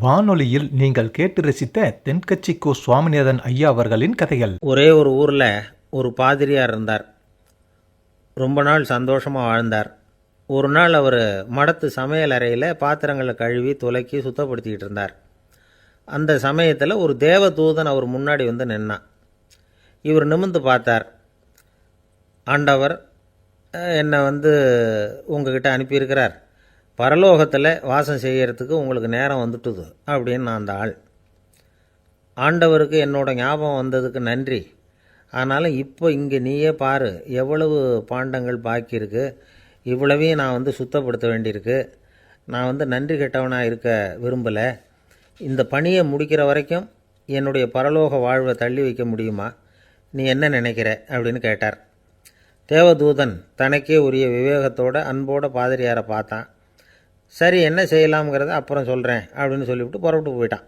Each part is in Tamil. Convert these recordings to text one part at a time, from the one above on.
வானொலியில் நீங்கள் கேட்டு ரசித்த தென்கட்சி கோ சுவாமிநாதன் ஐயா அவர்களின் கதைகள். ஒரே ஒரு ஊரில் ஒரு பாதிரியார் இருந்தார். ரொம்ப நாள் சந்தோஷமாக வாழ்ந்தார். ஒரு நாள் அவர் மடத்து சமையல் அறையில் பாத்திரங்களை கழுவி துலக்கி சுத்தப்படுத்திக்கிட்டு இருந்தார். அந்த சமயத்தில் ஒரு தேவதூதன் அவர் முன்னாடி வந்து நின்னான். இவர் நிமிர்ந்து பார்த்தார். ஆண்டவர் என்னை வந்து உங்ககிட்ட அனுப்பியிருக்கிறார். பரலோகத்தில் வாசம் செய்கிறதுக்கு உங்களுக்கு நேரம் வந்துட்டுது அப்படின்னு நான் அந்த ஆள். ஆண்டவருக்கு என்னோட ஞாபகம் வந்ததுக்கு நன்றி. ஆனாலும் இப்போ இங்கே நீயே பாரு எவ்வளவு பாண்டங்கள் பாக்கி இருக்கு. இவ்வளவையும் நான் வந்து சுத்தப்படுத்த வேண்டியிருக்கு. நான் வந்து நன்றி கெட்டவனாக இருக்க விரும்பலை. இந்த பணியை முடிக்கிற வரைக்கும் என்னுடைய பரலோக வாழ்வை தள்ளி வைக்க முடியுமா? நீ என்ன நினைக்கிற? அப்படின்னு கேட்டார். தேவதூதன் தனக்கே உரிய விவேகத்தோட அன்போட பாதிரியாரை பார்த்தான். சரி என்ன செய்யலாம்ங்கிறத அப்புறம் சொல்கிறேன் அப்படின்னு சொல்லிவிட்டு புறப்பட்டு போயிட்டான்.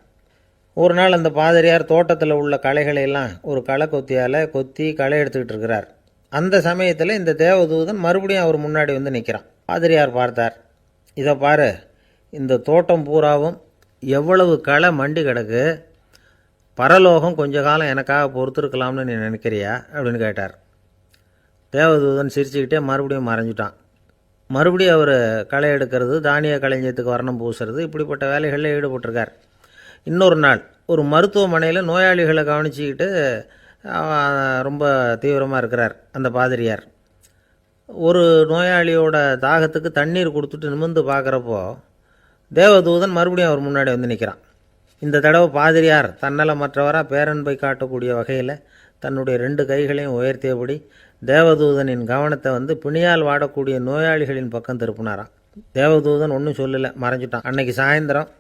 ஒரு நாள் அந்த பாதிரியார் தோட்டத்தில் உள்ள களைகளை எல்லாம் ஒரு களை கொத்தியால் கொத்தி களை எடுத்துக்கிட்டு இருக்கிறார். அந்த சமயத்தில் இந்த தேவதூதன் மறுபடியும் அவர் முன்னாடி வந்து நிற்கிறான் பாதிரியார் பார்த்தார் இதை பாரு இந்த தோட்டம் பூராவும் எவ்வளவு களை மண்டி கிடக்கு பரலோகம் கொஞ்ச காலம் எனக்காக பொறுத்துருக்கலாம்னு நீ நினைக்கிறியா? அப்படின்னு கேட்டார். தேவதூதன் சிரிச்சுக்கிட்டே மறுபடியும் மறைஞ்சிட்டான். மறுபடியும் அவர் களை எடுக்கிறது தானிய களஞ்சியத்துக்கு வர்ணம் பூசுறது இப்படிப்பட்ட வேலைகளில் ஈடுபட்டிருக்கார். இன்னொரு நாள் ஒரு மருத்துவமனையில் நோயாளிகளை கவனிச்சிக்கிட்டு ரொம்ப தீவிரமாக இருக்கிறார் அந்த பாதிரியார். ஒரு நோயாளியோட தாகத்துக்கு தண்ணீர் கொடுத்துட்டு நிமிர்ந்து பார்க்குறப்போ தேவதூதன் மறுபடியும் அவர் முன்னாடி வந்து நிற்கிறான் இந்த தடவை பாதிரியார் தன்னலமற்றவராக பேரன்பை காட்டக்கூடிய வகையில் தன்னுடைய ரெண்டு கைகளையும் உயர்த்தியபடி தேவதூதனின் கவனத்தை வந்து பிணியால் வாடக்கூடிய நோயாளிகளின் பக்கம் திருப்பினாராம். தேவதூதன் ஒன்றும் சொல்லலை மறைஞ்சிட்டான். அன்னைக்கு சாயந்தரம்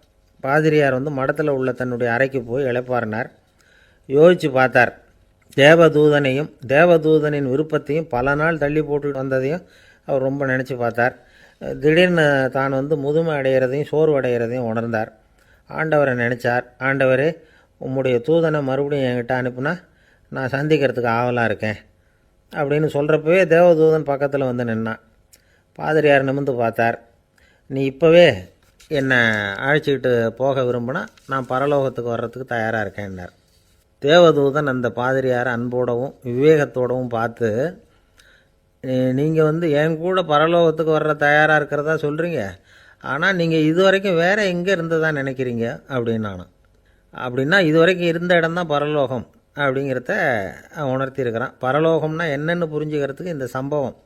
பாதிரியார் வந்து மடத்தில் உள்ள தன்னுடைய அறைக்கு போய் இளைப்பாறினார். யோசித்து பார்த்தார். தேவதூதனையும் தேவதூதனின் விருப்பத்தையும் பல நாள் தள்ளி போட்டு வந்ததையும் அவர் ரொம்ப நினச்சி பார்த்தார். திடீர்னு தான் வந்து முதுமை அடைகிறதையும் சோர்வு அடைகிறதையும் உணர்ந்தார். ஆண்டவரை நினச்சார். ஆண்டவர் உம்முடைய தூதனை மறுபடியும் என்கிட்ட அனுப்புனா நான் சந்திக்கிறதுக்கு ஆவலாக இருக்கேன். அப்படின்னு சொல்கிறப்பவே தேவதூதன் பக்கத்தில் வந்து நின்னான். பாதிரியார் நிமிர்ந்து பார்த்தார். நீ இப்போவே என்னை அழைச்சிக்கிட்டு போக விரும்பினா நான் பரலோகத்துக்கு வர்றதுக்கு தயாராக இருக்கேன்னார் தேவதூதன் அந்த பாதிரியாரை அன்போடவும் விவேகத்தோடவும் பார்த்து நீங்கள் வந்து என் கூட பரலோகத்துக்கு வர்ற தயாராக இருக்கிறதா சொல்கிறீங்க ஆனால் நீங்கள் இது வரைக்கும் வேறு எங்கே இருந்ததா நினைக்கிறீங்க? அப்படின்னு நான் அப்படின்னா இது வரைக்கும் இருந்த இடம்தான் பரலோகம் அப்படிங்கிறத உணர்த்தியிருக்கிறான். பரலோகம்னா என்னென்னு புரிஞ்சுக்கிறதுக்கு இந்த சம்பவம்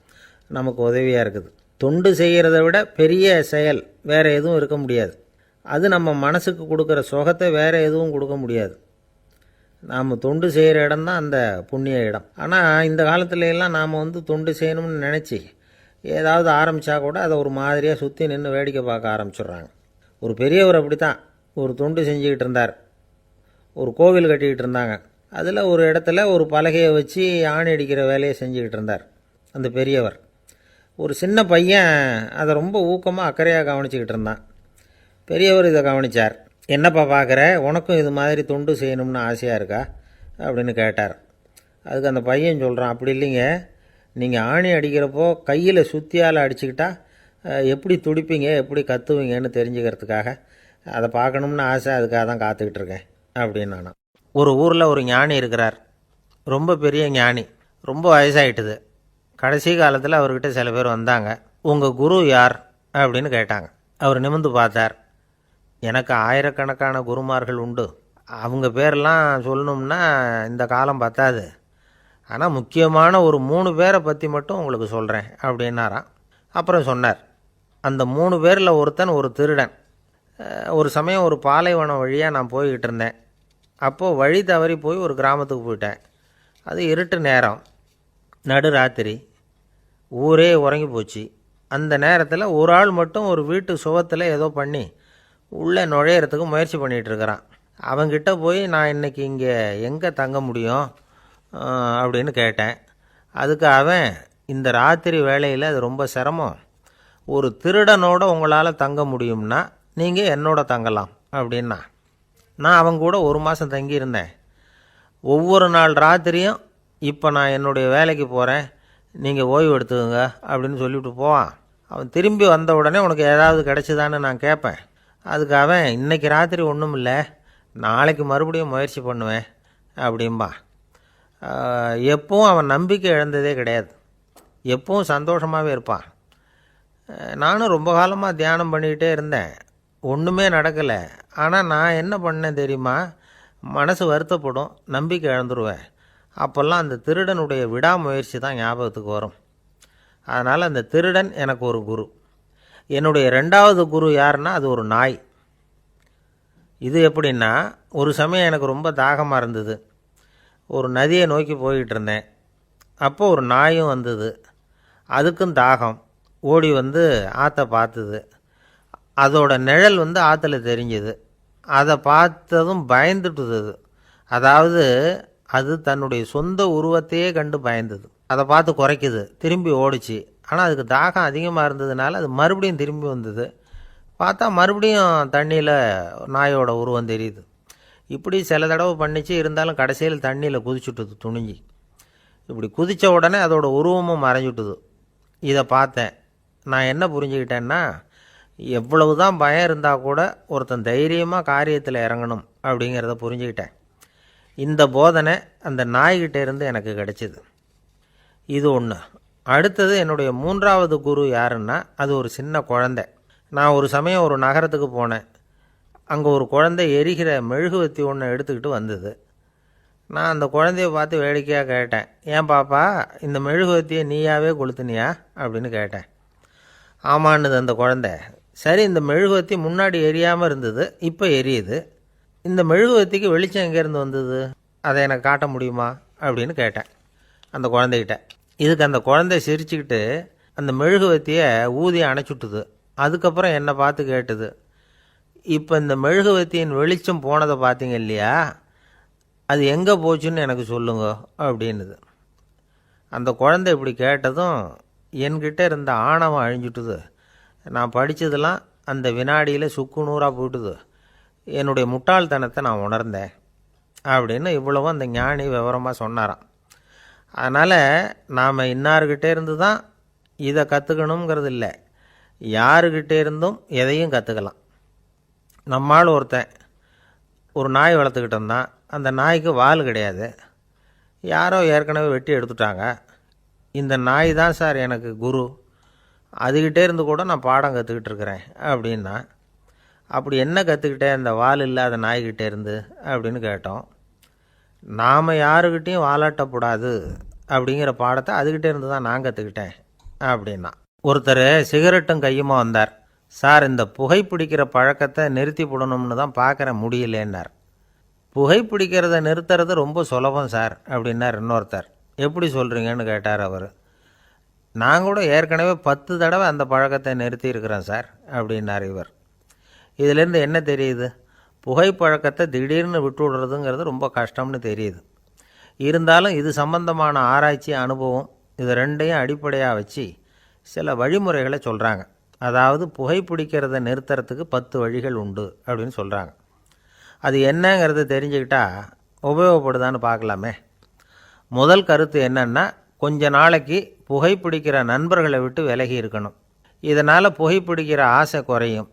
நமக்கு உதவியாக இருக்குது. தொண்டு செய்கிறத விட பெரிய செயல் வேறு எதுவும் இருக்க முடியாது. அது நம்ம மனசுக்கு கொடுக்குற சுகத்தை வேறு எதுவும் கொடுக்க முடியாது. நாம் தொண்டு செய்கிற இடம் தான் அந்த புண்ணிய இடம். ஆனால் இந்த காலத்துல எல்லாம் நாம் வந்து தொண்டு செய்யணும்னு நினச்சி ஏதாவது ஆரம்பித்தா கூட அதை ஒரு மாதிரியாக சுற்றி நின்று வேடிக்கை பார்க்க ஆரம்பிச்சிடுறாங்க. ஒரு பெரியவர் அப்படி தான் ஒரு தொண்டு செஞ்சுக்கிட்டு இருந்தார். ஒரு கோவில் கட்டிக்கிட்டு இருந்தாங்க. அதில் ஒரு இடத்துல ஒரு பலகையை வச்சு ஆணி அடிக்கிற வேலையை செஞ்சுக்கிட்டு இருந்தார் அந்த பெரியவர். ஒரு சின்ன பையன் அதை ரொம்ப ஊக்கமாக அக்கறையாக கவனிச்சிக்கிட்டு இருந்தான். பெரியவர் இதை கவனிச்சார். என்னப்பா பார்க்குற? உனக்கும் இது மாதிரி தொண்டு செய்யணும்னு ஆசையாக இருக்கா? அப்படின்னு கேட்டார். அதுக்கு அந்த பையன் சொல்கிறான் அப்படி இல்லைங்க. நீங்கள் ஆணி அடிக்கிறப்போ கையில் சுத்தியால் அடிச்சுக்கிட்டா எப்படி துடிப்பீங்க எப்படி கத்துவீங்கன்னு தெரிஞ்சுக்கிறதுக்காக அதை பார்க்கணும்னு ஆசை அதுக்காக தான் காத்துக்கிட்டு இருக்கேன் அப்படின்னு நான் ஒரு ஊரில் ஒரு ஞானி இருக்கிறார். ரொம்ப பெரிய ஞானி. ரொம்ப வயசாயிட்டுது. கடைசி காலத்தில் அவர்கிட்ட சில பேர் வந்தாங்க. உங்கள் குரு யார்? அப்படின்னு கேட்டாங்க. அவர் நிமிர்ந்து பார்த்தார். எனக்கு ஆயிரக்கணக்கான குருமார்கள் உண்டு. அவங்க பேரெல்லாம் சொல்லணும்னா இந்த காலம் பத்தாது. ஆனால் முக்கியமான ஒரு மூணு பேரை பற்றி மட்டும் உங்களுக்கு சொல்கிறேன் அப்படின்னாராம். அப்புறம் சொன்னார் அந்த மூணு பேரில் ஒருத்தன் ஒரு திருடன். ஒரு சமயம் ஒரு பாலைவனம் வழியாக நான் போய்கிட்டு இருந்தேன். அப்போது வழி தவறி போய் ஒரு கிராமத்துக்கு போயிட்டேன். அது இருட்டு நேரம். நடு ராத்திரி. ஊரே உறங்கி போச்சு. அந்த நேரத்தில் ஒரு ஆள் மட்டும் ஒரு வீட்டு சுவத்தில் ஏதோ பண்ணி உள்ளே நுழையிறதுக்கு முயற்சி பண்ணிகிட்ருக்கிறான் அவங்கிட்ட போய் நான் இன்னைக்கு இங்கே எங்கே தங்க முடியும்? அப்படின்னு கேட்டேன். அதுக்கு அவன் இந்த ராத்திரி வேலையில் அது ரொம்ப சிரமம். ஒரு திருடனோட உங்களால் தங்க முடியும்னா நீங்கள் என்னோட தங்கலாம் அப்படின்னா. நான் அவங்க கூட ஒரு மாதம் தங்கியிருந்தேன். ஒவ்வொரு நாள் ராத்திரியும் இப்போ நான் என்னுடைய வேலைக்கு போகிறேன் நீங்கள் ஓய்வு எடுத்துக்கோங்க அப்படின்னு சொல்லிவிட்டு போவான். அவன் திரும்பி வந்த உடனே உனக்கு ஏதாவது கிடச்சிதான்னு நான் கேட்பேன். அதுக்கு அவன் இன்றைக்கி ராத்திரி ஒன்றும் இல்லை நாளைக்கு மறுபடியும் முயற்சி பண்ணுவேன் அப்படிம்பா. எப்பவும் அவன் நம்பிக்கை இழந்ததே கிடையாது. எப்பவும் சந்தோஷமாகவே இருப்பான். நானும் ரொம்ப காலமாக தியானம் பண்ணிக்கிட்டே இருந்தேன். ஒன்றுமே நடக்கலை. ஆனால் நான் என்ன பண்ணேன் தெரியுமா? மனசு வருத்தப்படும் நம்பிக்கை இழந்துருவேன். அப்போல்லாம் அந்த திருடனுடைய விடாமுயற்சி தான் ஞாபகத்துக்கு வரும். அதனால் அந்த திருடன் எனக்கு ஒரு குரு. என்னுடைய ரெண்டாவது குரு யாருன்னா அது ஒரு நாய். இது எப்படின்னா ஒரு சமயம் எனக்கு ரொம்ப தாகமாக இருந்தது. ஒரு நதியை நோக்கி போய்கிட்டு இருந்தேன் அப்போ ஒரு நாயும் வந்தது. அதுக்கும் தாகம். ஓடி வந்து ஆற்றை பார்த்துது. அதோட நிழல் வந்து ஆற்றுல தெரிஞ்சுது. அதை பார்த்ததும் பயந்துட்டுது. அது. அதாவது அது தன்னுடைய சொந்த உருவத்தையே கண்டு பயந்தது. அதை பார்த்து குறைக்குது. திரும்பி ஓடிச்சு. ஆனால் அதுக்கு தாகம் அதிகமாக இருந்ததுனால அது மறுபடியும் திரும்பி வந்தது. பார்த்தா மறுபடியும் தண்ணியில் நாயோட உருவம் தெரியுது. இப்படி சில தடவை பண்ணிச்சு இருந்தாலும் கடைசியில் தண்ணியில் குதிச்சுட்டுது துணிஞ்சி. இப்படி குதித்த உடனே அதோட உருவமும் மறைஞ்சுட்டுது. இதை பார்த்தேன். நான் என்ன புரிஞ்சுக்கிட்டேன்னா எவ்வளவு தான் பயம் இருந்தால் கூட ஒருத்தன் தைரியமாக காரியத்தில் இறங்கணும் அப்படிங்கிறத புரிஞ்சுக்கிட்டேன். இந்த போதனை அந்த நாய்கிட்ட இருந்து எனக்கு கிடைச்சிது. இது ஒன்று அடுத்தது என்னுடைய மூன்றாவது குரு யாருன்னா அது ஒரு சின்ன குழந்தை. நான் ஒரு சமயம் ஒரு நகரத்துக்கு போனேன். அங்கே ஒரு குழந்தை எரிகிற மெழுகுவத்தி ஒன்று எடுத்துக்கிட்டு வந்தது. நான் அந்த குழந்தைய பார்த்து வேடிக்கையாக கேட்டேன். ஏன் பாப்பா இந்த மெழுகுவத்தியை நீயாவே கொளுத்துனியா? அப்படின்னு கேட்டேன். ஆமான்னுது அந்த குழந்தை. சரி இந்த மெழுகுவத்தி முன்னாடி எரியாமல் இருந்தது இப்போ எரியுது. இந்த மெழுகுவத்திக்கு வெளிச்சம் எங்கேருந்து வந்தது? அதை எனக்கு காட்ட முடியுமா? அப்படின்னு கேட்டேன் அந்த குழந்தைகிட்ட. இதுக்கு அந்த குழந்தை சிரிச்சுக்கிட்டு அந்த மெழுகுவத்தியை ஊதி அணைச்சுட்டுது. அதுக்கப்புறம் என்னை பார்த்து கேட்டுது. இப்போ இந்த மெழுகுவத்தியின் வெளிச்சம் போனதை பார்த்தீங்க இல்லையா? அது எங்கே போச்சுன்னு எனக்கு சொல்லுங்க அப்படின்னுது. அந்த குழந்தை இப்படி கேட்டதும் என்கிட்ட இருந்த ஆணவம் அழிஞ்சுட்டுது. நான் படித்ததெல்லாம் அந்த வினாடியில் சுக்கு நூறாக போயிட்டுது. என்னுடைய முட்டாள்தனத்தை நான் உணர்ந்தேன் அப்படின்னு இவ்வளவும் அந்த ஞானி விவரமாக சொன்னாராம். அதனால் நாம் இன்னார்கிட்டே இருந்து தான் இதை கற்றுக்கணுங்கிறது இல்லை. யாருக்கிட்டே இருந்தும் எதையும் கற்றுக்கலாம் நம்மால் ஒருத்தன் ஒரு நாய் வளர்த்துக்கிட்டு இருந்தான். அந்த நாய்க்கு வால் கிடையாது. யாரோ ஏற்கனவே வெட்டி எடுத்துட்டாங்க. இந்த நாய் தான் சார் எனக்கு குரு. அதுக்கிட்டே இருந்து கூட நான் பாடம் கற்றுக்கிட்டு இருக்கிறேன் அப்படின்னா அப்படி என்ன கற்றுக்கிட்டேன் அந்த வால் இல்லாத நாய்கிட்டே இருந்து அப்படின்னு கேட்டோம். நாம் யாருக்கிட்டேயும் வாலாட்டக்கூடாது அப்படிங்கிற பாடத்தை அதுக்கிட்டே இருந்து தான் நான் கற்றுக்கிட்டேன் அப்படின்னா. ஒருத்தர் சிகரெட்டும் கையுமா வந்தார். சார் இந்த புகைப்பிடிக்கிற பழக்கத்தை நிறுத்தி விடணும்னு தான் பார்க்குறேன் முடியலேன்னார். புகைப்பிடிக்கிறத நிறுத்துறது ரொம்ப சுலபம் சார் அப்படின்னார் இன்னொருத்தர். எப்படி சொல்கிறீங்கன்னு கேட்டார் அவர். நான் கூட ஏற்கனவே பத்து தடவை அந்த பழக்கத்தை நிறுத்தி இருக்கிறேன் சார் அப்படின்னார் இவர். இதிலேருந்து என்ன தெரியுது? புகைப்பழக்கத்தை திடீர்னு விட்டு விடுறதுங்கிறது ரொம்ப கஷ்டம்னு தெரியுது. இருந்தாலும் இது சம்பந்தமான ஆராய்ச்சி அனுபவம் இது ரெண்டையும் அடிப்படையாக வச்சு சில வழிமுறைகளை சொல்கிறாங்க அதாவது புகைப்பிடிக்கிறத நிறுத்துறதுக்கு பத்து வழிகள் உண்டு அப்படின்னு சொல்கிறாங்க அது என்னங்கிறத தெரிஞ்சுக்கிட்டா உபயோகப்படுதான்னு பார்க்கலாமே. முதல் கருத்து என்னென்னா கொஞ்ச நாளைக்கு புகைப்பிடிக்கிற நண்பர்களை விட்டு விலகி இருக்கணும். இதனால் புகைப்பிடிக்கிற ஆசை குறையும்.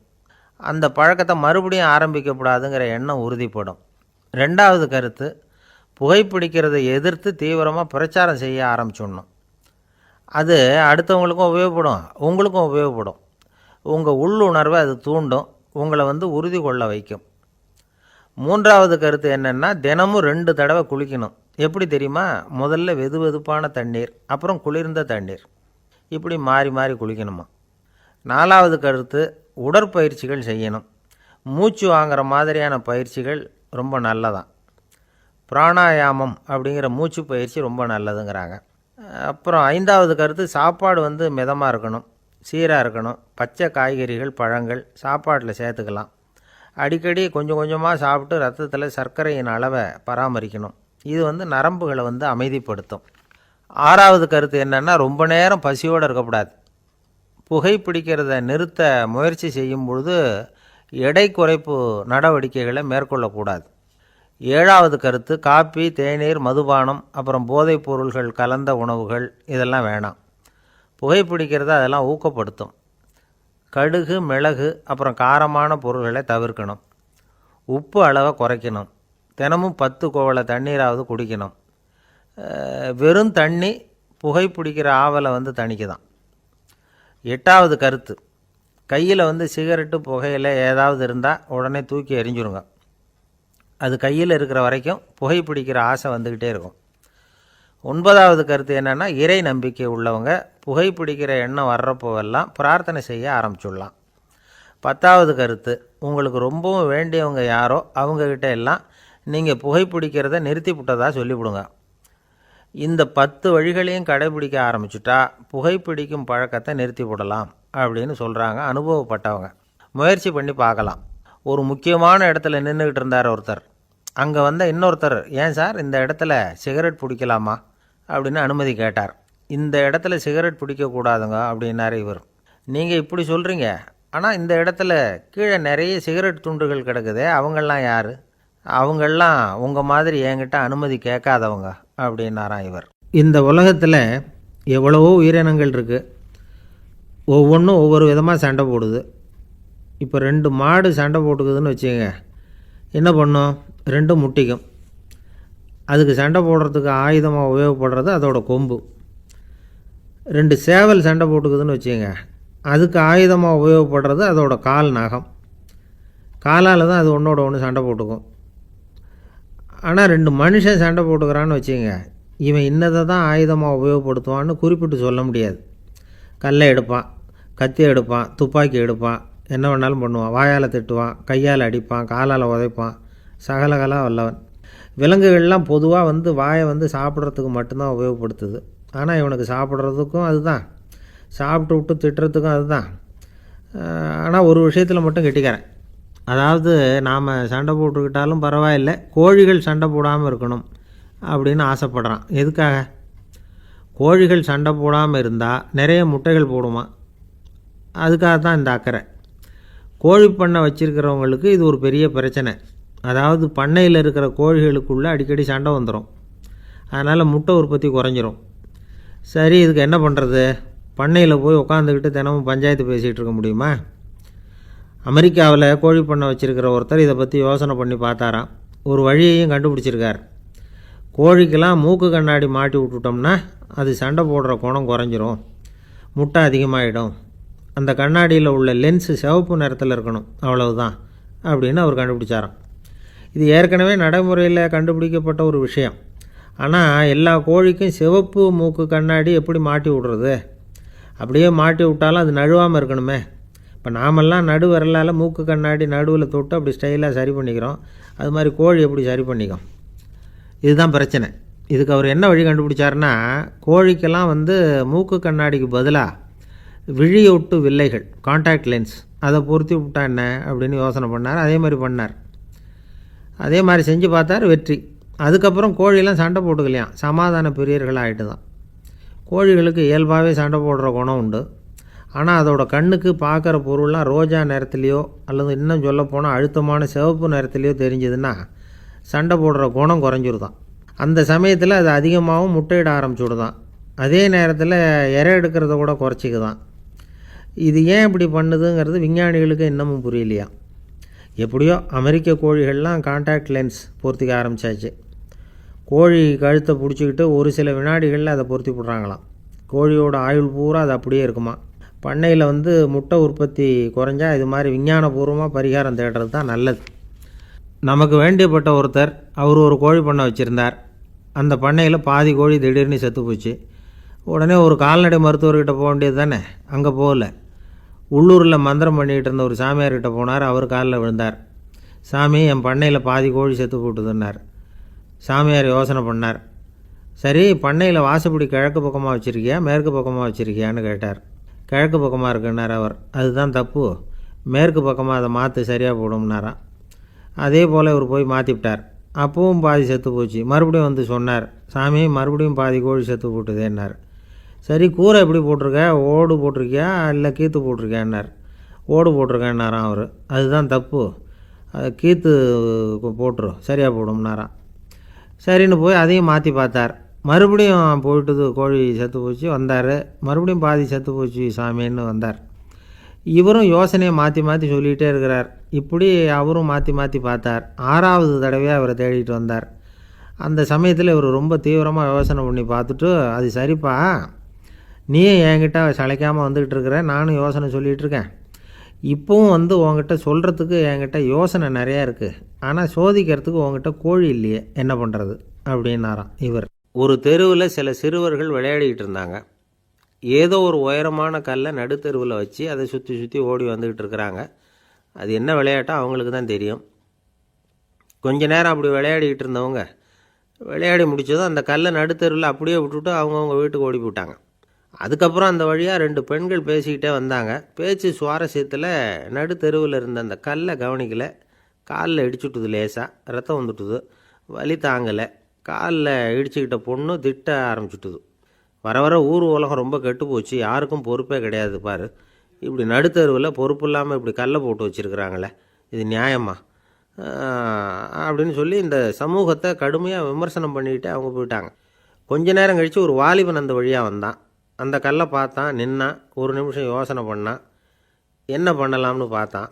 அந்த பழக்கத்தை மறுபடியும் ஆரம்பிக்கக்கூடாதுங்கிற எண்ணம் உறுதிப்படும். ரெண்டாவது கருத்து புகைப்பிடிக்கிறதை எதிர்த்து தீவிரமாக பிரச்சாரம் செய்ய ஆரம்பிச்சிடணும். அது அடுத்தவங்களுக்கும் உபயோகப்படும் உங்களுக்கும் உபயோகப்படும். உங்கள் உள்ளுணர்வை அது தூண்டும். உங்களை வந்து உறுதி கொள்ள வைக்கும். மூன்றாவது கருத்து என்னென்னா தினமும் ரெண்டு தடவை குளிக்கணும். எப்படி தெரியுமா? முதல்ல வெது வெதுப்பான தண்ணீர் அப்புறம் குளிர்ந்த தண்ணீர். இப்படி மாறி மாறி குளிக்கணுமா? நாலாவது கருத்து உடற்பயிற்சிகள் செய்யணும். மூச்சு வாங்குற மாதிரியான பயிற்சிகள் ரொம்ப நல்லதான். பிராணாயாமம் அப்படிங்கிற மூச்சு பயிற்சி ரொம்ப நல்லதுங்கிறாங்க. அப்புறம் ஐந்தாவது கருத்து சாப்பாடு வந்து மிதமாக இருக்கணும். சீராக இருக்கணும். பச்சை காய்கறிகள் பழங்கள் சாப்பாட்டில் சேர்த்துக்கலாம். அடிக்கடி கொஞ்சம் கொஞ்சமாக சாப்பிட்டு ரத்தத்தில் சர்க்கரையின் அளவை பராமரிக்கணும். இது வந்து நரம்புகளை வந்து அமைதிப்படுத்தும். ஆறாவது கருத்து என்னென்னா ரொம்ப நேரம் பசியோடு இருக்கக்கூடாது. புகைப்பிடிக்கிறத நிறுத்த முயற்சி செய்யும் பொழுது எடை குறைப்பு நடவடிக்கைகளை மேற்கொள்ளக்கூடாது. ஏழாவது கருத்து காப்பி தேநீர் மதுபானம் அப்புறம் போதைப் பொருள்கள் கலந்த உணவுகள் இதெல்லாம் வேணாம். புகைப்பிடிக்கிறது அதெல்லாம் ஊக்கப்படுத்தும். கடுகு மிளகு அப்புறம் காரமான பொருள்களை தவிர்க்கணும். உப்பு அளவை குறைக்கணும். தினமும் பத்து கோவலை தண்ணீராவது குடிக்கணும். வெறும் தண்ணி புகைப்பிடிக்கிற ஆவலை வந்து தணிக்குதான். எட்டாவது கருத்து. கையில் வந்து சிகரெட்டு புகையில் ஏதாவது இருந்தால் உடனே தூக்கி எரிஞ்சிருங்க அது கையில் இருக்கிற வரைக்கும் புகைப்பிடிக்கிற ஆசை வந்துக்கிட்டே இருக்கும். ஒன்பதாவது கருத்து என்னென்னா இறை நம்பிக்கை உள்ளவங்க புகைப்பிடிக்கிற எண்ணம் வர்றப்போவெல்லாம் பிரார்த்தனை செய்ய ஆரம்பிச்சுடலாம். பத்தாவது கருத்து உங்களுக்கு ரொம்பவும் வேண்டியவங்க யாரோ அவங்கக்கிட்ட எல்லாம் நீங்கள் புகைப்பிடிக்கிறத நிறுத்தி விட்டதாக சொல்லிவிடுங்க. இந்த பத்து வழிகளையும் கடைபிடிக்க ஆரம்பிச்சுட்டா புகைப்பிடிக்கும் பழக்கத்தை நிறுத்தி விடலாம் அப்படின்னு சொல்கிறாங்க அனுபவப்பட்டவங்க. முயற்சி பண்ணி பார்க்கலாம். ஒரு முக்கியமான இடத்துல நின்றுக்கிட்டு இருந்தார் ஒருத்தர். அங்கே வந்த இன்னொருத்தர் ஏன் சார் இந்த இடத்துல சிகரெட் பிடிக்கலாமா? அப்படின்னு அனுமதி கேட்டார். இந்த இடத்துல சிகரெட் பிடிக்கக்கூடாதுங்க அப்படின்னாரு இவர். நீங்கள் இப்படி சொல்கிறீங்க ஆனால் இந்த இடத்துல கீழே நிறைய சிகரெட் துண்டுகள் கிடக்குதே அவங்கெல்லாம் யார்? அவங்கெல்லாம் உங்கள் மாதிரி என்கிட்ட அனுமதி கேட்காதவங்க அப்படின்னாராம் இவர். இந்த உலகத்தில் எவ்வளவோ உயிரினங்கள் இருக்குது ஒவ்வொன்றும் ஒவ்வொரு விதமாக சண்டை போடுது. இப்போ ரெண்டு மாடு சண்டை போட்டுக்குதுன்னு வச்சுக்கோங்க. என்ன பண்ணும்? ரெண்டும் முட்டிக்கும். அதுக்கு சண்டை போடுறதுக்கு ஆயுதமாக உபயோகப்படுறது அதோட கொம்பு. ரெண்டு சேவல் சண்டை போட்டுக்குதுன்னு வச்சுங்க அதுக்கு ஆயுதமாக உபயோகப்படுறது அதோட கால் நகம். காலால் தான் அது ஒன்றோட ஒன்று சண்டை போட்டுக்கும். ஆனால் ரெண்டு மனுஷன் சண்டை போட்டுக்கிறான்னு வச்சுங்க இவன் இன்னதை தான் ஆயுதமாக உபயோகப்படுத்துவான்னு குறிப்பிட்டு சொல்ல முடியாது. கல்லை எடுப்பான் கத்தி எடுப்பான் துப்பாக்கி எடுப்பான் என்ன வேணாலும் பண்ணுவான். வாயால் திட்டுவான் கையால் அடிப்பான் காலால் உதைப்பான். சகலகலா வல்லவன். விலங்குகள்லாம் பொதுவாக வந்து வாயை வந்து சாப்பிட்றதுக்கு மட்டும்தான் உபயோகப்படுத்துது. ஆனால் இவனுக்கு சாப்பிட்றதுக்கும் அதுதான். சாப்பிட்டு விட்டு திட்டுறதுக்கும் அதுதான். ஆனால் ஒரு விஷயத்தில் மட்டும் கெட்டிக்கிறேன் அதாவது நாம் சண்டை போட்டுக்கிட்டாலும் பரவாயில்லை. கோழிகள் சண்டை போடாமல் இருக்கணும் அப்படின்னு ஆசைப்படுறான். எதுக்காக? கோழிகள் சண்டை போடாமல் இருந்தால் நிறைய முட்டைகள் போடுமா? அதுக்காக தான் இந்த அக்கறை. கோழி பண்ணை வச்சுருக்கிறவங்களுக்கு இது ஒரு பெரிய பிரச்சனை. அதாவது பண்ணையில் இருக்கிற கோழிகளுக்குள்ளே அடிக்கடி சண்டை வந்துடும் அதனால் முட்டை உற்பத்தி குறைஞ்சிரும். சரி இதுக்கு என்ன பண்ணுறது பண்ணையில் போய் உட்காந்துக்கிட்டு தினமும் பஞ்சாயத்து பேசிகிட்டு இருக்க முடியுமா? அமெரிக்காவில் கோழி பண்ணை வச்சுருக்கிற ஒருத்தர் இதை பற்றி யோசனை பண்ணி பார்த்தாராம். ஒரு வழியையும் கண்டுபிடிச்சிருக்கார். கோழிக்கெல்லாம் மூக்கு கண்ணாடி மாட்டி விட்டுட்டோம்னா அது சண்டை போடுற குணம் குறைஞ்சிரும். முட்டை அதிகமாகிடும் அந்த கண்ணாடியில் உள்ள லென்ஸு சிவப்பு நிறத்தில் இருக்கணும். அவ்வளவுதான். அப்படின்னு அவர் கண்டுபிடிச்சாராம். இது ஏற்கனவே நடைமுறையில் கண்டுபிடிக்கப்பட்ட ஒரு விஷயம். ஆனால் எல்லா கோழிக்கும் சிவப்பு மூக்கு கண்ணாடி எப்படி மாட்டி விடுறது? அப்படியே மாட்டி விட்டாலும் அது நழுவாமல் இருக்கணுமே. இப்போ நாமெல்லாம் நடு வரலால் மூக்கு கண்ணாடி நடுவில் தொட்டு அப்படி ஸ்டைலாக சரி பண்ணிக்கிறோம். அது மாதிரி கோழி எப்படி சரி பண்ணிக்கும்? இதுதான் பிரச்சனை. இதுக்கு அவர் என்ன வழி கண்டுபிடிச்சாருன்னா கோழிக்கெல்லாம் வந்து மூக்கு கண்ணாடிக்கு பதிலாக விழியொட்டு வில்லைகள் காண்டாக்ட் லென்ஸ் அதை பொருத்தி விட்டா என்ன அப்படின்னு யோசனை பண்ணார். அதே மாதிரி பண்ணார். அதே மாதிரி செஞ்சு பார்த்தார் வெற்றி. அதுக்கப்புறம் கோழியெல்லாம் சண்டை போட்டுக்கலையாம் சமாதான பிரியர்கள் ஆகிட்டு தான் கோழிகளுக்கு இயல்பாகவே சண்டை போடுற குணம் உண்டு. ஆனால் அதோட கண்ணுக்கு பார்க்குற பொருள்லாம் ரோஜா நிறத்துலையோ அல்லது இன்னும் சொல்லப்போனால் அழுத்தமான சிவப்பு நிறத்துலையோ தெரிஞ்சதுன்னா சண்டை போடுற குணம் குறைஞ்சிருதான். அந்த சமயத்தில் அது அதிகமாகவும் முட்டையிட ஆரம்பிச்சுடுதான். அதே நேரத்தில் இறை எடுக்கிறத கூட குறைச்சிக்குதான். இது ஏன் இப்படி பண்ணுதுங்கிறது விஞ்ஞானிகளுக்கு இன்னமும் புரியலையா? எப்படியோ அமெரிக்க கோழிகள்லாம் காண்டாக்ட் லென்ஸ் பொருத்திக்க ஆரம்பிச்சாச்சு. கோழி கழுத்தை பிடிச்சிக்கிட்டு ஒரு சில வினாடிகளில் அதை பொருத்தி விட்றாங்களாம். கோழியோட ஆயுள் பூரா அது அப்படியே இருக்குமா? பண்ணையில் வந்து முட்டை உற்பத்தி குறைஞ்சா இது மாதிரி விஞ்ஞானபூர்வமாக பரிகாரம் தேடுறது தான் நல்லது. நமக்கு வேண்டியப்பட்ட ஒருத்தர் அவர் ஒரு கோழி பண்ணை வச்சுருந்தார். அந்த பண்ணையில் பாதி கோழி திடீர்னு செத்து போச்சு. உடனே ஒரு கால்நடை மருத்துவர்கிட்ட போக வேண்டியது தானே? அங்கே போகல. உள்ளூரில் மந்திரம் பண்ணிகிட்டு இருந்த ஒரு சாமியார்கிட்ட போனார். அவர் காலில் விழுந்தார். சாமி என் பண்ணையில் பாதி கோழி செத்து போட்டுதுன்னார். சாமியார் யோசனை பண்ணார். சரி பண்ணையில் வாசப்படி கிழக்கு பக்கமாக வச்சுருக்கியா மேற்கு பக்கமாக வச்சுருக்கியான்னு கேட்டார். கிழக்கு பக்கமாக இருக்குன்னார் அவர். அதுதான் தப்பு. மேற்கு பக்கமாக அதை மாற்று சரியாக போடும்னாராம். அதே போல் இவர் போய் மாற்றிவிட்டார் அப்பவும் பாதி செத்து போச்சு. மறுபடியும் வந்து சொன்னார் சாமி மறுபடியும் பாதி கோழி செத்து போட்டுதேன்னார். சரி கூரை எப்படி போட்டிருக்க? ஓடு போட்டிருக்கியா? இல்லை கீத்து போட்டிருக்கியான்னார் ஓடு போட்டிருக்கேன்னாராம் அவர்? அதுதான் தப்பு. அது கீத்து போட்டுரு. சரியாக போடும்னாராம் சரின்னு போய் அதையும் மாற்றி பார்த்தார். மறுபடியும் போயிட்டு கோழி செத்து போச்சு வந்தார். மறுபடியும் பாதி செத்து போச்சு சாமின்னு வந்தார். இவரும் யோசனையை மாற்றி மாற்றி சொல்லிகிட்டே இருக்கிறார். இப்படி அவரும் மாற்றி மாற்றி பார்த்தார். ஆறாவது தடவையாக அவரை தேடிட்டு வந்தார். அந்த சமயத்தில் இவர் ரொம்ப தீவிரமாக யோசனை பண்ணி பார்த்துட்டு அது சரிப்பா. நீயும் என்கிட்ட சளைக்காமல் வந்துக்கிட்டு இருக்கிற நானும் யோசனை சொல்லிகிட்டு இருக்கேன். இப்போவும் வந்து உங்ககிட்ட சொல்கிறதுக்கு என்கிட்ட யோசனை நிறையா இருக்குது ஆனால் சோதிக்கிறதுக்கு உங்ககிட்ட கோழி இல்லையே என்ன பண்ணுறது அப்படின்னாராம் இவர். ஒரு தெருவில் சில சிறுவர்கள் விளையாடிக்கிட்டு இருந்தாங்க. ஏதோ ஒரு உயரமான கல்லை நடுத்தெருவில் வச்சு அதை சுற்றி சுற்றி ஓடி வந்துக்கிட்டு இருக்கிறாங்க. அது என்ன விளையாட்டோ அவங்களுக்கு தான் தெரியும். கொஞ்ச நேரம் அப்படி விளையாடிக்கிட்டு இருந்தவங்க விளையாடி முடித்ததும் அந்த கல்லை நடுத்தெருவில் அப்படியே விட்டுவிட்டு அவங்கவுங்க வீட்டுக்கு ஓடி போயிட்டாங்க. அதுக்கப்புறம் அந்த வழியாக ரெண்டு பெண்கள் பேசிக்கிட்டே வந்தாங்க. பேச்சு சுவாரஸ்யத்தில் நடுத்தெருவில் இருந்த அந்த கல்லை கவனிக்கலை. காலில் இடிச்சுட்டுது லேசாக ரத்தம் வந்துட்டுது. வலி தாங்கலை. காலில் இடிச்சுக்கிட்ட பொண்ணு திட்ட ஆரம்பிச்சுட்டுது. வர வர ஊர் உலகம் ரொம்ப கெட்டு போச்சு. யாருக்கும் பொறுப்பே கிடையாது பாரு. இப்படி நடுத்தெருவில் பொறுப்பு இல்லாமல் இப்படி கல்லை போட்டு வச்சுருக்குறாங்களே. இது நியாயமா? அப்படின்னு சொல்லி இந்த சமூகத்தை கடுமையாக விமர்சனம் பண்ணிக்கிட்டு அவங்க போயிட்டாங்க. கொஞ்ச நேரம் கழித்து ஒரு வாலிபன் அந்த வழியாக வந்தான். அந்த கல்லை பார்த்தான் நின்னான் ஒரு நிமிஷம் யோசனை பண்ணான் என்ன பண்ணலாம்னு பார்த்தான்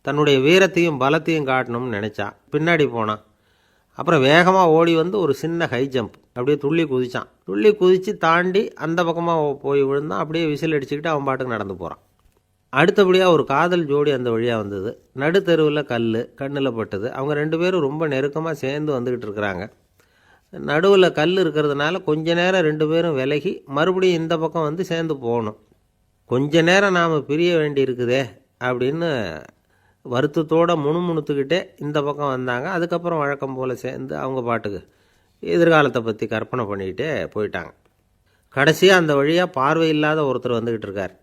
தன்னுடைய வீரத்தையும் பலத்தையும் காட்டணும்னு நினச்சான் பின்னாடி போனான் அப்புறம் வேகமாக ஓடி வந்து ஒரு சின்ன ஹை ஜம்ப் அப்படியே துள்ளி குதித்தான் துள்ளி குதித்து தாண்டி அந்த பக்கமாக போய் விழுந்தான் அப்படியே விசில் அடிச்சுக்கிட்டு அவன் பாட்டுக்கு நடந்து போகிறான் அடுத்தபடியாக ஒரு காதல் ஜோடி அந்த வழியாக வந்தது. நடுத்தெருவில் கல் கண்ணில் பட்டது. அவங்க ரெண்டு பேரும் ரொம்ப நெருக்கமாக சேர்ந்து வந்துக்கிட்டு இருக்கிறாங்க. நடுவில் கல் இருக்கிறதுனால கொஞ்ச நேரம் ரெண்டு பேரும் விலகி மறுபடியும் இந்த பக்கம் வந்து சேர்ந்து போகணும். கொஞ்ச நேரம் நாம் பிரிய வேண்டி இருக்குதே அப்படின்னு வருத்தத்தோடு முணுமுணுத்துக்கிட்டே இந்த பக்கம் வந்தாங்க. அதுக்கப்புறம் வழக்கம் போல் சேர்ந்து அவங்க பாட்டுக்கு எதிர்காலத்தை பற்றி கற்பனை பண்ணிக்கிட்டே போயிட்டாங்க. கடைசியாக அந்த வழியாக பார்வை இல்லாத ஒருத்தர் வந்துக்கிட்டு இருக்கார்.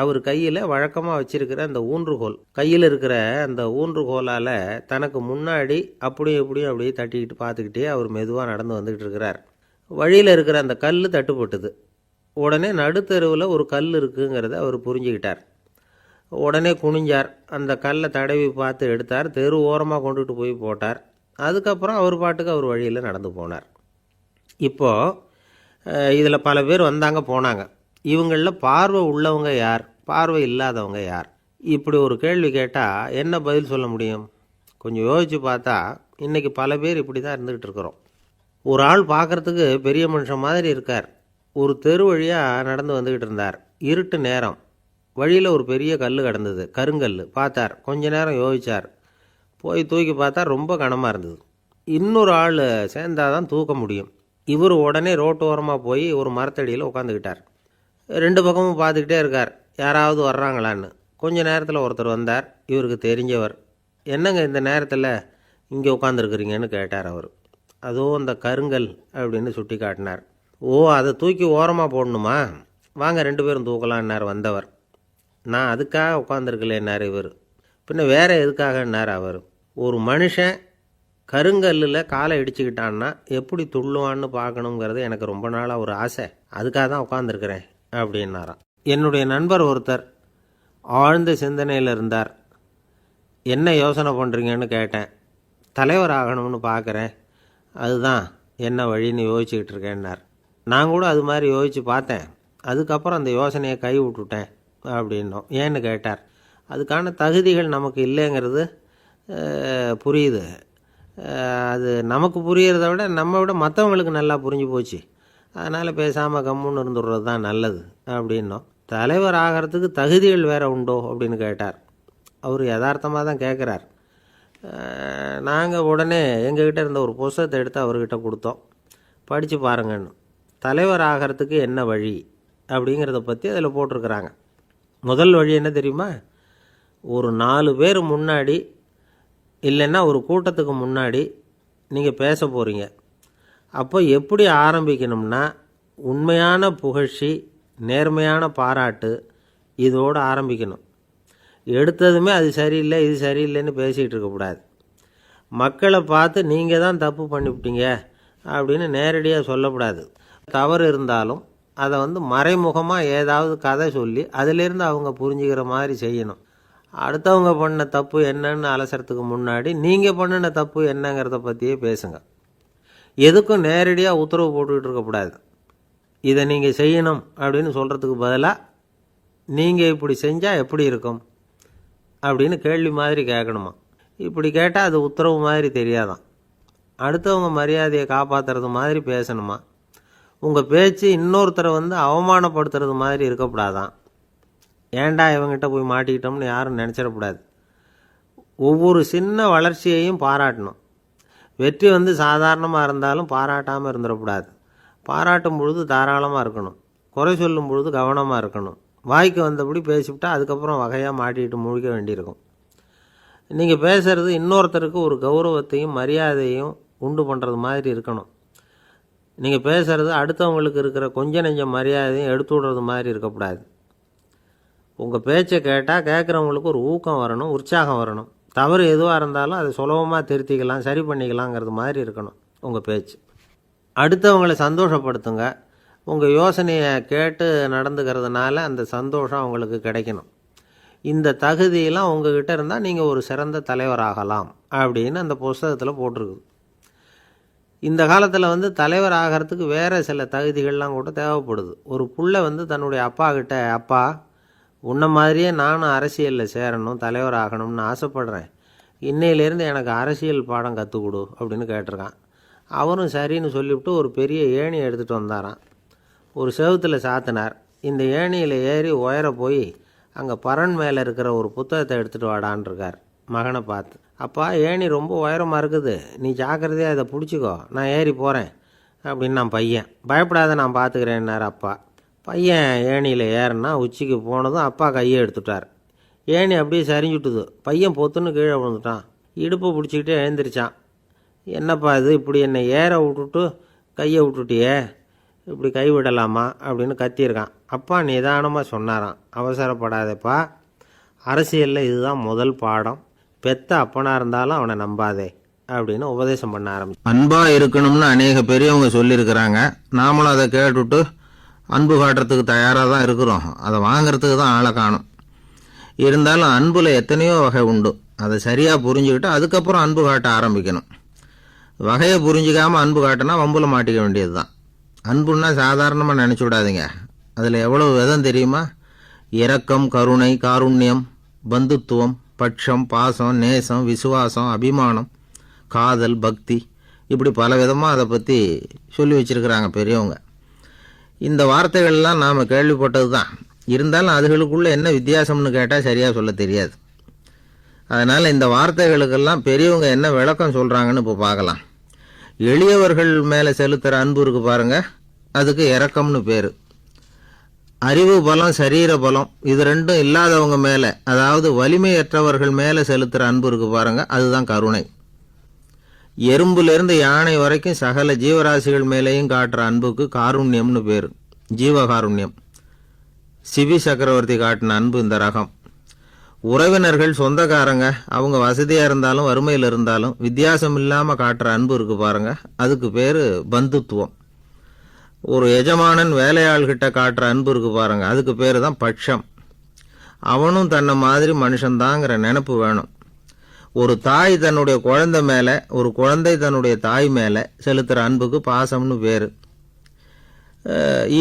அவர் கையில் வழக்கமாக வச்சிருக்கிற அந்த ஊன்றுகோல் கையில் இருக்கிற அந்த ஊன்றுகோலால் தனக்கு முன்னாடி அப்படியும் இப்படியும் அப்படியே தட்டிக்கிட்டு பார்த்துக்கிட்டே அவர் மெதுவாக நடந்து வந்துக்கிட்டு இருக்கிறார். வழியில் இருக்கிற அந்த கல் தட்டுப்பட்டுது. உடனே நடுத்தெருவில் ஒரு கல் இருக்குங்கிறத அவர் புரிஞ்சுக்கிட்டார். உடனே குனிஞ்சார். அந்த கல்லை தடவி பார்த்து எடுத்தார். தெரு ஓரமாக கொண்டுட்டு போய் போட்டார். அதுக்கப்புறம் அவர் பாட்டுக்கு அவர் வழியில் நடந்து போனார். இப்போது இதில் பல பேர் வந்தாங்க போனாங்க. இவங்களில் பார்வை உள்ளவங்க யார்? பார்வை இல்லாதவங்க யார்? இப்படி ஒரு கேள்வி கேட்டால் என்ன பதில் சொல்ல முடியும்? கொஞ்சம் யோசித்து பார்த்தா இன்றைக்கி பல பேர் இப்படி தான் இருந்துக்கிட்டு இருக்கிறோம். ஒரு ஆள் பார்க்குறதுக்கு பெரிய மனுஷன் மாதிரி இருக்கார். ஒரு தெரு வழியாக நடந்து வந்துக்கிட்டு இருந்தார். இருட்டு நேரம். வழியில் ஒரு பெரிய கல் கிடந்தது. கருங்கல் பார்த்தார். கொஞ்ச நேரம் யோசித்தார் போய் தூக்கி பார்த்தா ரொம்ப கனமாக இருந்தது. இன்னொரு ஆள் சேர்ந்தாதான் தூக்க முடியும். இவர் உடனே ரோட்டோரமாக போய் ஒரு மரத்தடியில் உட்காந்துக்கிட்டார் ரெண்டு பக்கமும் பார்த்துக்கிட்டே இருக்கார். யாராவது வர்றாங்களான்னு. கொஞ்ச நேரத்தில் ஒருத்தர் வந்தார். இவருக்கு தெரிஞ்சவர். என்னங்க இந்த நேரத்தில் இங்கே உட்காந்துருக்குறீங்கன்னு கேட்டார் அவர். அதோ அந்த கருங்கல் அப்படின்னு சுட்டி காட்டினார். ஓ அதை தூக்கி ஓரமாக போடணுமா? வாங்க ரெண்டு பேரும் தூக்கலான்னார் வந்தவர். நான் அதுக்காக உட்காந்துருக்கலேன்னார் இவர். பின்ன வேறு எதுக்காகன்னார் அவர். ஒரு மனுஷன் கருங்கல்லில் காலை இடிச்சுக்கிட்டான்னா எப்படி துள்ளுவான்னு பார்க்கணுங்கிறது எனக்கு ரொம்ப நாளாக ஒரு ஆசை. அதுக்காக தான் உட்காந்துருக்குறேன் அப்படின்னாராம். என்னுடைய நண்பர் ஒருத்தர் ஆழ்ந்த சிந்தனையில் இருந்தார். என்ன யோசனை பண்ணுறீங்கன்னு கேட்டேன். தலைவர் ஆகணும்னு பார்க்குறேன் அதுதான் என்ன வழின்னு யோசிச்சுக்கிட்டு இருக்கேன்னார். நான் கூட அது மாதிரி யோசித்து பார்த்தேன். அதுக்கப்புறம் அந்த யோசனையை கை விட்டுட்டேன் அப்படின்னோம். ஏன்னு கேட்டார். அதுக்கான தகுதிகள் நமக்கு இல்லைங்கிறது புரியுது. அது நமக்கு புரியறத விட நம்ம விட மற்றவங்களுக்கு நல்லா புரிஞ்சு போச்சு. அதனால் பேசாமல் கம்முன்னு இருந்துடுறது தான் நல்லது அப்படின்னோம். தலைவர் ஆகிறதுக்கு தகுதிகள் வேறு உண்டோ அப்படின்னு கேட்டார். அவர் யதார்த்தமாக தான் கேட்குறார் நாங்கள் உடனே எங்ககிட்ட இருந்த ஒரு புஸ்தகத்தை எடுத்து அவர்கிட்ட கொடுத்தோம். படித்து பாருங்கன்னு. தலைவர் ஆகிறதுக்கு என்ன வழி அப்படிங்கிறத பற்றி அதில் போட்டிருக்கிறாங்க. முதல் வழி என்ன தெரியுமா? ஒரு நாலு பேர் முன்னாடி இல்லைன்னா ஒரு கூட்டத்துக்கு முன்னாடி நீங்கள் பேச போகிறீங்க அப்போ எப்படி ஆரம்பிக்கணும்னா உண்மையான புகழ்ச்சி நேர்மையான பாராட்டு இதோடு ஆரம்பிக்கணும். எடுத்ததுமே அது சரியில்லை இது சரியில்லைன்னு பேசிகிட்டு இருக்கக்கூடாது மக்களை பார்த்து நீங்கள் தான் தப்பு பண்ணிவிட்டீங்க அப்படின்னு நேரடியாக சொல்லக்கூடாது. தவறு இருந்தாலும் அதை வந்து மறைமுகமாக ஏதாவது கதை சொல்லி அதிலேருந்து அவங்க புரிஞ்சுக்கிற மாதிரி செய்யணும். அடுத்தவங்க பண்ண தப்பு என்னன்னு அலசறதுக்கு முன்னாடி நீங்கள் பண்ணின தப்பு என்னங்கிறத பற்றியே பேசுங்கள் எதுக்கும் நேரடியாக உத்தரவு போட்டுக்கிட்டு இருக்கக்கூடாது இதை நீங்கள் செய்யணும் அப்படின்னு சொல்கிறதுக்கு பதிலாக நீங்கள் இப்படி செஞ்சால் எப்படி இருக்கும்? அப்படின்னு கேள்வி மாதிரி கேட்கணுமா? இப்படி கேட்டால் அது உத்தரவு மாதிரி தெரியாதான். அடுத்தவங்க மரியாதையை காப்பாற்றுறது மாதிரி பேசணுமா? உங்கள் பேச்சு இன்னொருத்தரை வந்து அவமானப்படுத்துறது மாதிரி இருக்கக்கூடாதான். ஏன்டா இவங்கிட்ட போய் மாட்டிக்கிட்டோம்னு யாரும் நினச்சிடக்கூடாது. ஒவ்வொரு சின்ன வளர்ச்சியையும் பாராட்டணும். வெற்றி வந்து சாதாரணமாக இருந்தாலும் பாராட்டாமல் இருந்துடக்கூடாது. பாராட்டும் பொழுது தாராளமாக இருக்கணும். குறை சொல்லும் பொழுது கவனமாக இருக்கணும். வாய்க்கு வந்தபடி பேசிவிட்டா அதுக்கப்புறம் வகையாக மாட்டிட்டு முழிக்க வேண்டியிருக்கும். நீங்கள் பேசுகிறது இன்னொருத்தருக்கு ஒரு கௌரவத்தையும் மரியாதையும் உண்டு பண்ணுறது மாதிரி இருக்கணும். நீங்கள் பேசுகிறது அடுத்தவங்களுக்கு இருக்கிற கொஞ்ச நெஞ்ச மரியாதையும் எடுத்து விடுறது மாதிரி இருக்கக்கூடாது. உங்கள் பேச்சை கேட்டால் கேட்குறவங்களுக்கு ஒரு ஊக்கம் வரணும் உற்சாகம் வரணும். தவறு எதுவாக இருந்தாலும் அதை சுலபமாக திருத்திக்கலாம் சரி பண்ணிக்கலாங்கிறது மாதிரி இருக்கணும் உங்கள் பேச்சு. அடுத்தவங்களை சந்தோஷப்படுத்துங்க. உங்கள் யோசனையை கேட்டு நடந்துக்கிறதுனால அந்த சந்தோஷம் அவங்களுக்கு கிடைக்கணும். இந்த தகுதியெல்லாம் உங்ககிட்ட இருந்தால் நீங்கள் ஒரு சிறந்த தலைவராகலாம் அப்படின்னு அந்த புஸ்தகத்தில் போட்டிருக்குது. இந்த காலத்தில் வந்து தலைவர் ஆகிறதுக்கு வேறு சில தகுதிகள்லாம் கூட தேவைப்படுது. ஒரு புள்ள வந்து தன்னுடைய அப்பா கிட்ட அப்பா உன்ன மாதிரியே நானும் அரசியலில் சேரணும் தலைவர் ஆகணும்னு ஆசைப்பட்றேன். இன்னையிலேருந்து எனக்கு அரசியல் பாடம் கற்றுக் கொடு அப்படின்னு கேட்டிருக்கான். அவரும் சரின்னு சொல்லிவிட்டு ஒரு பெரிய ஏணி எடுத்துகிட்டு வந்தாராம். ஒரு செவுத்தில் சாத்தினார். இந்த ஏணியில் ஏறி உயர போய் அங்கே பரன் மேலே இருக்கிற ஒரு புத்தகத்தை எடுத்துகிட்டு வாடான்ருக்கார் மகனை பார்த்து அப்பா ஏணி ரொம்ப உயரமாக இருக்குது. நீ ஜாக்கிரதையாக இதை பிடிச்சிக்கோ. நான் ஏறி போகிறேன் அப்படின்னு நான் பையன். பயப்படாத நான் பார்த்துக்கிறேன்னார் அப்பா. பையன் ஏணியில் ஏறினா உச்சிக்கு போனதும் அப்பா கையை எடுத்துட்டார். ஏணி அப்படியே சரிஞ்சுட்டுது. பையன் பொத்துன்னு கீழே விழுந்துட்டான். இடுப்பு பிடிச்சிக்கிட்டே எழுந்திரிச்சான். என்னப்பா இது? இப்படி என்னை ஏற விட்டுட்டு கையை விட்டுட்டியே? இப்படி கை விடலாமா? அப்படின்னு கத்தியிருக்கான். அப்பா நிதானமாக சொன்னாராம். அவசரப்படாதேப்பா. அரசியலில் இதுதான் முதல் பாடம். பெத்த அப்பனாக இருந்தாலும் அவனை நம்பாதே அப்படின்னு உபதேசம் பண்ண ஆரம்பிச்சு அன்பாக இருக்கணும்னு அநேக பெரியவங்க சொல்லியிருக்கிறாங்க. நாமளும் அதை கேட்டுட்டு அன்பு காட்டுறதுக்கு தயாராக தான் இருக்கிறோம். அதை வாங்குறதுக்கு தான் ஆளை காணும். இருந்தாலும் அன்பில் எத்தனையோ வகை உண்டு. அதை சரியாக புரிஞ்சுக்கிட்டு அதுக்கப்புறம் அன்பு காட்ட ஆரம்பிக்கணும். வகையை புரிஞ்சிக்காமல் அன்பு காட்டினா வம்புல மாட்டிக்க வேண்டியது தான் அன்புன்னா சாதாரணமாக நினச்சி விடாதீங்க. அதில் எவ்வளோ விதம் தெரியுமா? இரக்கம் கருணை காருண்யம் பந்துத்துவம் பட்சம் பாசம் நேசம் விசுவாசம் அபிமானம் காதல் பக்தி. இப்படி பல விதமாக அதை பற்றி சொல்லி வச்சுருக்கிறாங்க பெரியவங்க. இந்த வார்த்தைகள்லாம் நாம் கேள்விப்பட்டது தான் இருந்தாலும் அதுகளுக்குள்ள என்ன வித்தியாசம்னு கேட்டால் சரியாக சொல்ல தெரியாது. அதனால் இந்த வார்த்தைகளுக்கெல்லாம் பெரியவங்க என்ன விளக்கம் சொல்கிறாங்கன்னு இப்போ பார்க்கலாம். எளியவர்கள் மேலே செலுத்துகிற அன்பு இருக்கு பாருங்கள் அதுக்கு இறக்கம்னு பேர். அறிவு பலம் சரீர பலம் இது ரெண்டும் இல்லாதவங்க மேலே அதாவது வலிமையற்றவர்கள் மேலே செலுத்துகிற அன்பு இருக்கு பாருங்கள் அதுதான் கருணை. எறும்புலேருந்து யானை வரைக்கும் சகல ஜீவராசிகள் மேலேயும் காட்டுற அன்புக்கு காருண்யம்னு பேர். ஜீவகாருண்யம். சிவி சக்கரவர்த்தி காட்டின அன்பு இந்த ரகம். உறவினர்கள் சொந்தக்காரங்க அவங்க வசதியாக இருந்தாலும் வறுமையில் இருந்தாலும் வித்தியாசம் இல்லாமல் காட்டுற அன்பு இருக்கு பாருங்கள் அதுக்கு பேர் பந்துத்துவம். ஒரு எஜமானன் வேலையாள்கிட்ட காட்டுற அன்பு இருக்குது பாருங்கள் அதுக்கு பேர் தான் பட்சம். அவனும் தன்னை மாதிரி மனுஷன்தாங்கிற நினப்பு வேணும். ஒரு தாய் தன்னுடைய குழந்தை மேலே ஒரு குழந்தை தன்னுடைய தாய் மேலே செலுத்துகிற அன்புக்கு பாசம்னு பேர்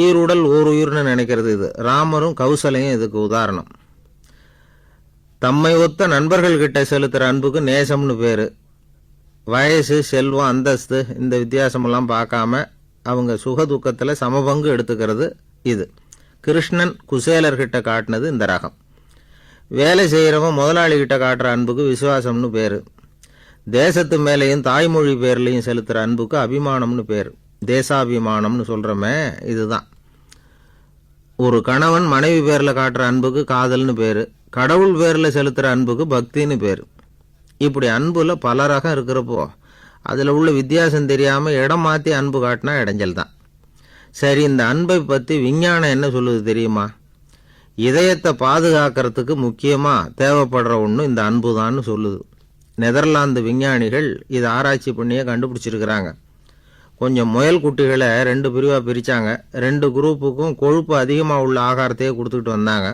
ஈருடல் ஓர் உயிர்னு நினைக்கிறது இது. ராமரும் கௌசலையும் இதுக்கு உதாரணம். தம்மை ஒத்த நண்பர்கள் கிட்ட செலுத்துகிற அன்புக்கு நேசம்னு பேர் வயசு செல்வம் அந்தஸ்து இந்த வித்தியாசமெல்லாம் பார்க்காம அவங்க சுக துக்கத்தில் சமபங்கு எடுத்துக்கிறது இது. கிருஷ்ணன் குசேலர்கிட்ட காட்டினது இந்த ரகம். வேலை செய்கிறவன் முதலாளிகிட்ட காட்டுற அன்புக்கு விசுவாசம்னு பேர். தேசத்து மேலேயும் தாய்மொழி பேர்லேயும் செலுத்துகிற அன்புக்கு அபிமானம்னு பேர். தேசாபிமானம்னு சொல்கிறோமே இதுதான். ஒரு கணவன் மனைவி பேரில் காட்டுற அன்புக்கு காதல்னு பேர். கடவுள் பேரில் செலுத்துகிற அன்புக்கு பக்தின்னு பேர். இப்படி அன்பில் பல ரகம் இருக்கிறப்போ அதில் உள்ள வித்தியாசம் தெரியாமல் இடம் மாற்றி அன்பு காட்டினா இடைஞ்சல் தான் சரி இந்த அன்பை பற்றி விஞ்ஞானம் என்ன சொல்லுது தெரியுமா? இதயத்தை பாதுகாக்கிறதுக்கு முக்கியமாக தேவைப்படுற ஒன்று இந்த அன்பு தான்னு சொல்லுது. நெதர்லாந்து விஞ்ஞானிகள் இதை ஆராய்ச்சி பண்ணியே கண்டுபிடிச்சிருக்கிறாங்க. கொஞ்சம் முயல் குட்டிகளை ரெண்டு பிரிவாக பிரித்தாங்க ரெண்டு குரூப்புக்கும் கொழுப்பு அதிகமாக உள்ள ஆகாரத்தையே கொடுத்துக்கிட்டு வந்தாங்க.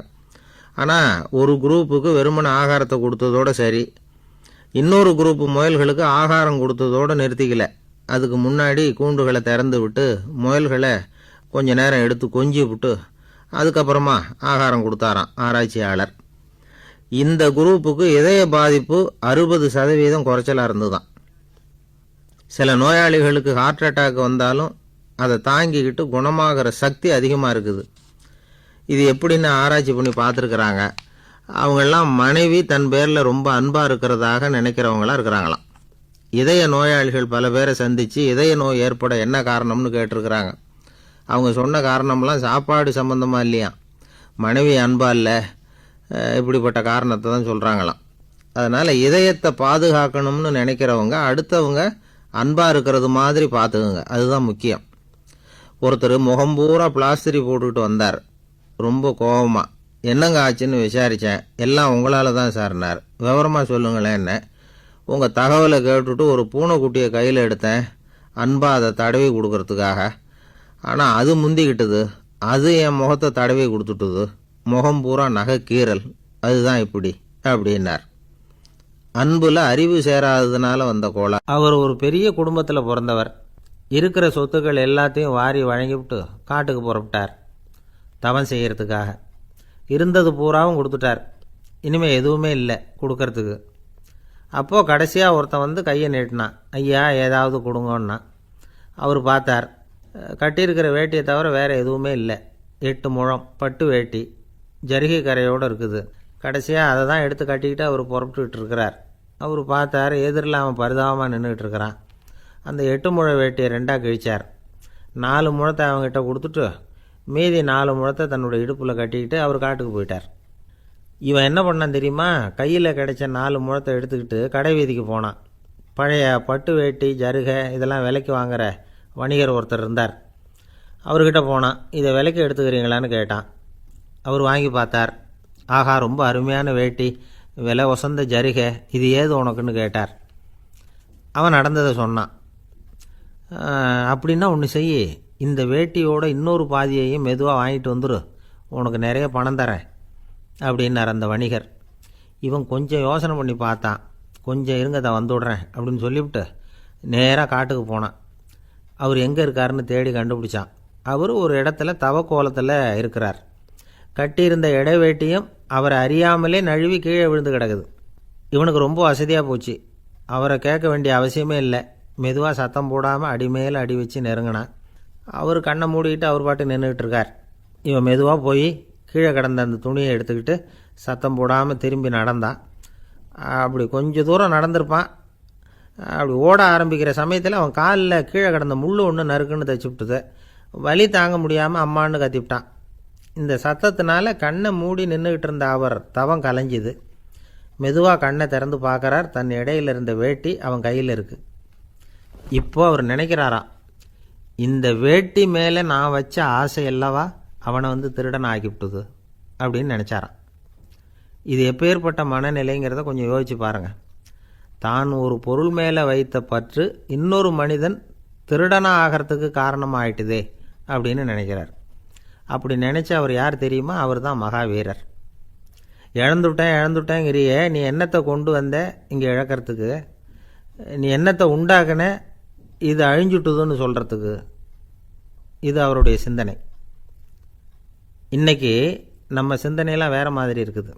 ஆனால் ஒரு குரூப்புக்கு வெறுமன ஆகாரத்தை கொடுத்ததோட சரி. இன்னொரு குரூப்பு முயல்களுக்கு ஆகாரம் கொடுத்ததோடு நிறுத்திக்கல. அதுக்கு முன்னாடி கூண்டுகளை திறந்து விட்டு முயல்களை கொஞ்ச நேரம் எடுத்து கொஞ்சி விட்டு அதுக்கப்புறமா ஆகாரம் கொடுத்தாராம் ஆராய்ச்சியாளர். இந்த குரூப்புக்கு இதய பாதிப்பு அறுபது சதவீதம் குறைச்சலாக இருந்துதான் சில நோயாளிகளுக்கு ஹார்ட் அட்டாக் வந்தாலும் அதை தாங்கிக்கிட்டு குணமாகிற சக்தி அதிகமாக இருக்குது. இது எப்படின்னு ஆராய்ச்சி பண்ணி பார்த்துருக்குறாங்க. அவங்கெல்லாம் மனைவி தன் பேரில் ரொம்ப அன்பாக இருக்கிறதாக நினைக்கிறவங்களாம் இருக்கிறாங்களாம். இதய நோயாளிகள் பல பேரை சந்தித்து இதய நோய் ஏற்பட என்ன காரணம்னு கேட்டிருக்கிறாங்க. அவங்க சொன்ன காரணம்லாம் சாப்பாடு சம்மந்தமாக இல்லையா? மனைவி அன்பா இல்லை இப்படிப்பட்ட காரணத்தை தான் சொல்கிறாங்களாம் அதனால் இதயத்தை பாதுகாக்கணும்னு நினைக்கிறவங்க அடுத்தவங்க அன்பாக இருக்கிறது மாதிரி பார்த்துக்குங்க. அதுதான் முக்கியம். ஒருத்தர் முகம் பூரா பிளாஸ்டரி போட்டுக்கிட்டு வந்தார். ரொம்ப கோபமாக என்னங்க ஆச்சுன்னு விசாரித்தேன் எல்லாம் உங்களால் தான் சார்னார் விவரமாக சொல்லுங்களேன் என்ன. உங்கள் தகவலை கேட்டுட்டு ஒரு பூனைக்குட்டியை கையில் எடுத்தேன். அன்பா அதை தடவி கொடுக்கறதுக்காக. ஆனால் அது முந்திக்கிட்டது. அது என் முகத்தை தடவி கொடுத்துட்டுது. முகம் பூரா நகை கீறல். அதுதான் இப்படி அப்படின்னார். அன்புல அறிவு சேராததுனால வந்த கோலா. அவர் ஒரு பெரிய குடும்பத்தில் பிறந்தவர். இருக்கிற சொத்துக்கள் எல்லாத்தையும் வாரி வழங்கிவிட்டு காட்டுக்கு புறப்பட்டார். தவம் செய்கிறதுக்காக இருந்தது பூராவும் கொடுத்துட்டார். இனிமேல் எதுவுமே இல்லை கொடுக்கறதுக்கு. அப்போது கடைசியாக ஒருத்தன் வந்து கையை நீட்டினான். ஐயா ஏதாவது கொடுங்கன்னா. அவர் பார்த்தார். கட்டியிருக்கிற வேட்டியை தவிர வேறு எதுவுமே இல்லை. எட்டு முழம் பட்டு வேட்டி ஜரிகை கரையோடு இருக்குது. கடைசியாக அதை தான் எடுத்து கட்டிக்கிட்டு அவர் புறப்பட்டுக்கிட்டு இருக்கிறார். அவர் பார்த்தார் எதிரில் அவன் பரிதாபமாக நின்றுக்கிட்டு இருக்கிறான். அந்த எட்டு முழ வேட்டியை ரெண்டாக கிழிச்சார். நாலு முழத்தை அவங்ககிட்ட கொடுத்துட்டு மீதி நாலு முழத்தை தன்னுடைய இடுப்பில் கட்டிக்கிட்டு அவர் காட்டுக்கு போயிட்டார். இவன் என்ன பண்ணான் தெரியுமா? கையில் கிடைச்ச நாலு முழத்தை எடுத்துக்கிட்டு கடை வீதிக்கு போனான். பழைய பட்டு வேட்டி ஜருகை இதெல்லாம் விலைக்கு வாங்குற வணிகர் ஒருத்தர் இருந்தார். அவர்கிட்ட போனான் இதை விலைக்கு எடுத்துக்கிறீங்களான்னு கேட்டான். அவர் வாங்கி பார்த்தார். ஆஹா ரொம்ப அருமையான வேட்டி விலை ஒசந்த ஜரிகை இது ஏது உனக்குன்னு கேட்டார். அவன் நடந்ததை சொன்னான். அப்படின்னா ஒன்று செய் இந்த வேட்டியோட இன்னொரு பாதியையும் மெதுவாக வாங்கிட்டு வந்துடு உனக்கு நிறைய பணம் தரேன் அப்படின்னார் அந்த வணிகர். இவன் கொஞ்சம் யோசனை பண்ணி பார்த்தான். கொஞ்சம் இருங்க தான் வந்துவிட்றேன் அப்படின்னு சொல்லிவிட்டு நேராக காட்டுக்கு போனான். அவர் எங்கே இருக்காருன்னு தேடி கண்டுபிடிச்சான். அவர் ஒரு இடத்துல தவக்கோலத்தில் இருக்கிறார். கட்டியிருந்த இடைவேட்டியும் அவரை அறியாமலே நழுவி கீழே விழுந்து கிடக்குது. இவனுக்கு ரொம்ப வசதியாக போச்சு. அவரை கேட்க வேண்டிய அவசியமே இல்லை. மெதுவாக சத்தம் போடாமல் அடி மேலே அடி வச்சு நெருங்கினான். அவர் கண்ணை மூடிக்கிட்டு அவர் பாட்டு நின்றுக்கிட்டு இருக்கார். இவன் மெதுவாக போய் கீழே கிடந்த அந்த துணியை எடுத்துக்கிட்டு சத்தம் போடாமல் திரும்பி நடந்தான். அப்படி கொஞ்சம் தூரம் நடந்திருப்பான். அப்படி ஓட ஆரம்பிக்கிற சமயத்தில் அவன் காலில் கீழே கிடந்த முள் ஒன்று நறுக்குன்னு தச்சு விட்டுது. வலி தாங்க முடியாமல் அம்மான்னு கத்திவிட்டான். இந்த சத்தத்தினால கண்ணை மூடி நின்றுக்கிட்டு இருந்த அவர் தவம் கலைஞ்சுது. மெதுவாக கண்ணை திறந்து பார்க்குறார். தன் இடையில இருந்த வேட்டி அவன் கையில் இருக்குது இப்போ அவர் நினைக்கிறாராம் இந்த வேட்டி மேலே நான் வச்ச ஆசை அல்லவா? அவனை வந்து திருடன் ஆக்கிவிட்டுது அப்படின்னு நினச்சாரான் இது எப்பேற்பட்ட மனநிலைங்கிறத கொஞ்சம் யோசிச்சு பாருங்கள் தான் ஒரு பொருள் மேலே வைத்த பற்று இன்னொரு மனிதன் திருடனாக ஆகிறதுக்கு காரணமாயிட்டுதே அப்படின்னு நினைக்கிறார். அப்படி நினச்சி அவர் யார் தெரியுமா? அவர் தான் மகாவீரர். இழந்துட்டேன் இழந்துவிட்டேங்கிறியே நீ என்னத்தை கொண்டு வந்த இங்கே இழக்கிறதுக்கு? நீ என்னத்தை உண்டாக்குன? இது அழிஞ்சுட்டுதுன்னு சொல்கிறதுக்கு இது அவருடைய சிந்தனை. இன்னைக்கு நம்ம சிந்தனையெல்லாம் வேறு மாதிரி இருக்குது.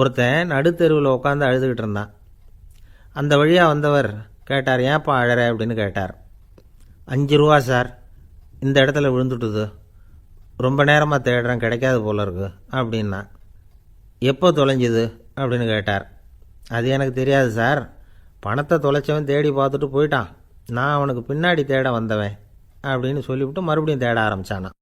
ஒருத்தன் நடுத்தெருவில் உட்காந்து அழுதுகிட்டு இருந்தான். அந்த வழியாக வந்தவர் கேட்டார் ஏன்ப்பா அழற? அப்படின்னு கேட்டார். அஞ்சு ரூபா சார். இந்த இடத்துல விழுந்துட்டுது. ரொம்ப நேரமாக தேடுறேன் கிடைக்காது போல இருக்கு. அப்படின்னா எப்போ தொலைஞ்சுது? அப்படின்னு கேட்டார். அது எனக்கு தெரியாது சார். பணத்தை தொலைச்சவன் தேடி பார்த்துட்டு போயிட்டான். நான் அவனுக்கு பின்னாடி தேட வந்தவன். அப்படின்னு சொல்லிவிட்டு மறுபடியும் தேட ஆரம்பிச்சானான்.